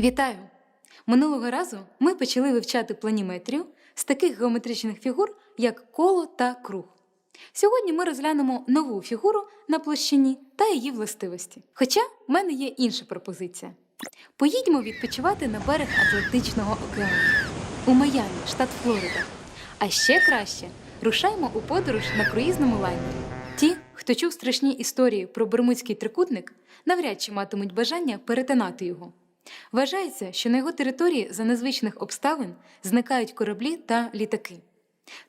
Вітаю! Минулого разу ми почали вивчати планіметрію з таких геометричних фігур, як коло та круг. Сьогодні ми розглянемо нову фігуру на площині та її властивості. Хоча в мене є інша пропозиція. Поїдьмо відпочивати на берег Атлантичного океану у Майамі, штат Флорида. А ще краще рушаймо у подорож на круїзному лайнері. Ті, хто чув страшні історії про Бермудський трикутник, навряд чи матимуть бажання перетинати його. Вважається, що на його території за незвичних обставин зникають кораблі та літаки.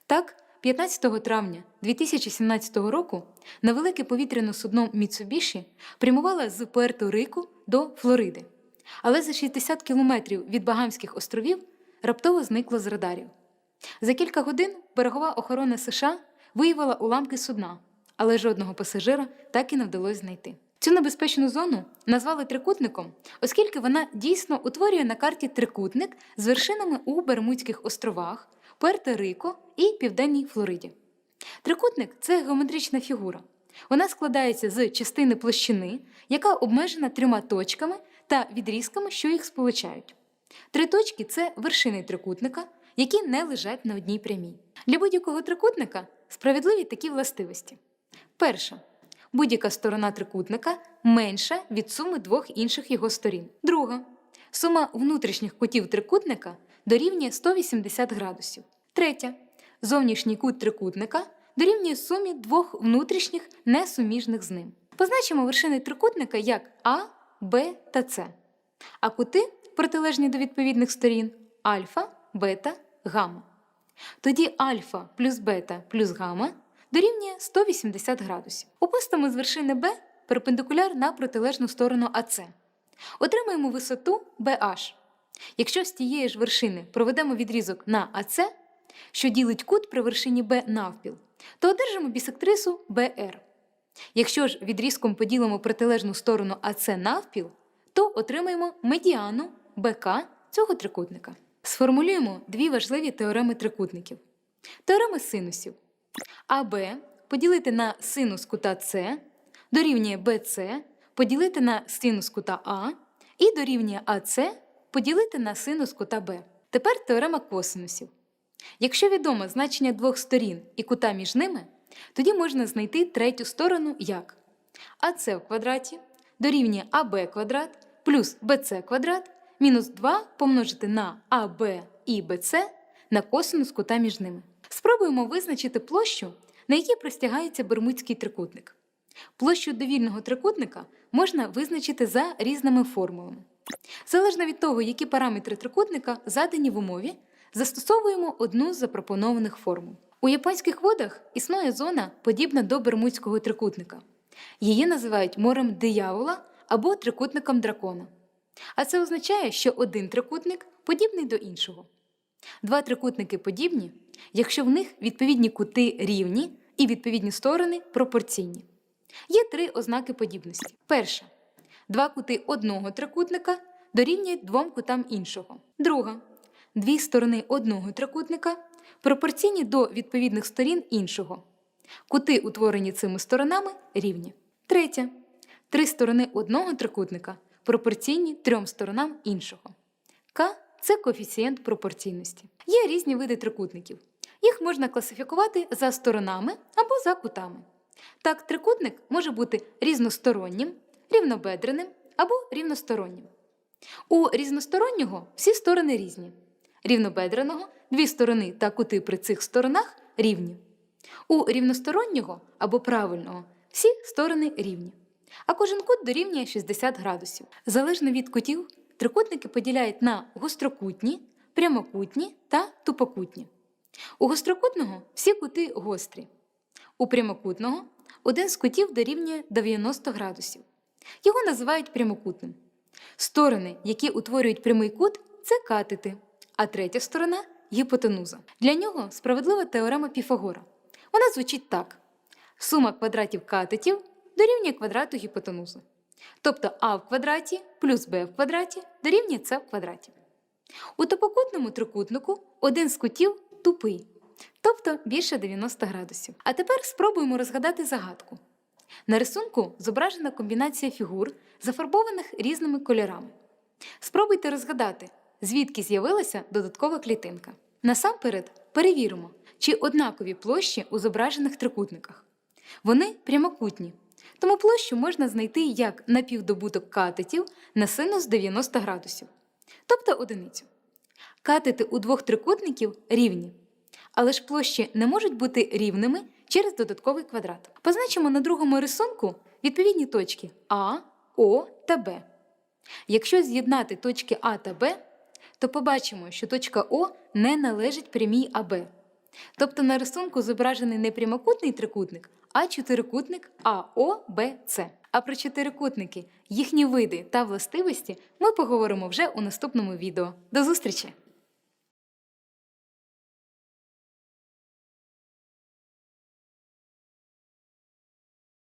Так, 15 травня 2017 року на велике повітряне судно Міцубіші прямувала з Пуерто-Рику до Флориди. Але за 60 кілометрів від Багамських островів раптово зникло з радарів. За кілька годин берегова охорона США виявила уламки судна, але жодного пасажира так і не вдалося знайти. Цю небезпечну зону назвали трикутником, оскільки вона дійсно утворює на карті трикутник з вершинами у Бермудських островах, Пуерто-Рико і Південній Флориді. Трикутник це геометрична фігура. Вона складається з частини площини, яка обмежена трьома точками та відрізками, що їх сполучають. Три точки це вершини трикутника, які не лежать на одній прямій. Для будь-якого трикутника справедливі такі властивості. Перша. Будь-яка сторона трикутника менша від суми двох інших його сторін. Друга. Сума внутрішніх кутів трикутника дорівнює 180 градусів. Третя. Зовнішній кут трикутника дорівнює сумі двох внутрішніх несуміжних з ним. Позначимо вершини трикутника як А, Б та С. А кути, протилежні до відповідних сторін, альфа, бета, гамма. Тоді альфа плюс бета плюс гамма дорівнює 180 градусів. Опустимо з вершини Б перпендикуляр на протилежну сторону АС. Отримаємо висоту BH. Якщо з тієї ж вершини проведемо відрізок на АС, що ділить кут при вершині Б навпіл, то одержимо бісектрису BR. Якщо ж відрізком поділимо протилежну сторону АС навпіл, то отримаємо медіану БК цього трикутника. Сформулюємо дві важливі теореми трикутників. Теорема синусів. АБ поділити на синус кута С дорівнює БЦ поділити на синус кута А і дорівнює АС поділити на синус кута Б. Тепер теорема косинусів. Якщо відомо значення двох сторін і кута між ними, тоді можна знайти третю сторону як АС в квадраті дорівнює АБ квадрат плюс БЦ квадрат мінус 2 помножити на АБ і БЦ на косинус кута між ними. Спробуємо визначити площу, на якій простягається Бермудський трикутник. Площу довільного трикутника можна визначити за різними формулами. Залежно від того, які параметри трикутника задані в умові, застосовуємо одну з запропонованих формул. У японських водах існує зона, подібна до Бермудського трикутника. Її називають морем диявола або трикутником дракона. А це означає, що один трикутник подібний до іншого. Два трикутники подібні, якщо в них відповідні кути рівні і відповідні сторони пропорційні. Є три ознаки подібності. Перша. Два кути одного трикутника дорівнюють двом кутам іншого. Друга. Дві сторони одного трикутника пропорційні до відповідних сторін іншого. Кути, утворені цими сторонами, рівні. Третя. Три сторони одного трикутника пропорційні трьом сторонам іншого. К це коефіцієнт пропорційності. Є різні види трикутників. Їх можна класифікувати за сторонами або за кутами. Так, трикутник може бути різностороннім, рівнобедреним або рівностороннім. У різностороннього всі сторони різні. Рівнобедреного дві сторони та кути при цих сторонах рівні. У рівностороннього або правильного всі сторони рівні. А кожен кут дорівнює 60 градусів. Залежно від кутів, трикутники поділяють на гострокутні, прямокутні та тупокутні. У гострокутного всі кути гострі. У прямокутного один з кутів дорівнює 90 градусів. Його називають прямокутним. Сторони, які утворюють прямий кут, це катети, а третя сторона гіпотенуза. Для нього справедлива теорема Піфагора. Вона звучить так: сума квадратів катетів дорівнює квадрату гіпотенузи. Тобто а в квадраті плюс b в квадраті дорівнює c в квадраті. У топокутному трикутнику один з кутів тупий, тобто більше 90 градусів. А тепер спробуємо розгадати загадку. На рисунку зображена комбінація фігур, зафарбованих різними кольорами. Спробуйте розгадати, звідки з'явилася додаткова клітинка. Насамперед перевіримо, чи однакові площі у зображених трикутниках. Вони прямокутні, тому площу можна знайти як напівдобуток катетів на синус 90 градусів, тобто одиницю. Катети у двох трикутників рівні, але ж площі не можуть бути рівними через додатковий квадрат. Позначимо на другому рисунку відповідні точки А, О та Б. Якщо з'єднати точки А та Б, то побачимо, що точка О не належить прямій АБ. Тобто на рисунку зображений не прямокутний трикутник, а чотирикутник АОБЦ. А про чотирикутники, їхні види та властивості ми поговоримо вже у наступному відео. До зустрічі!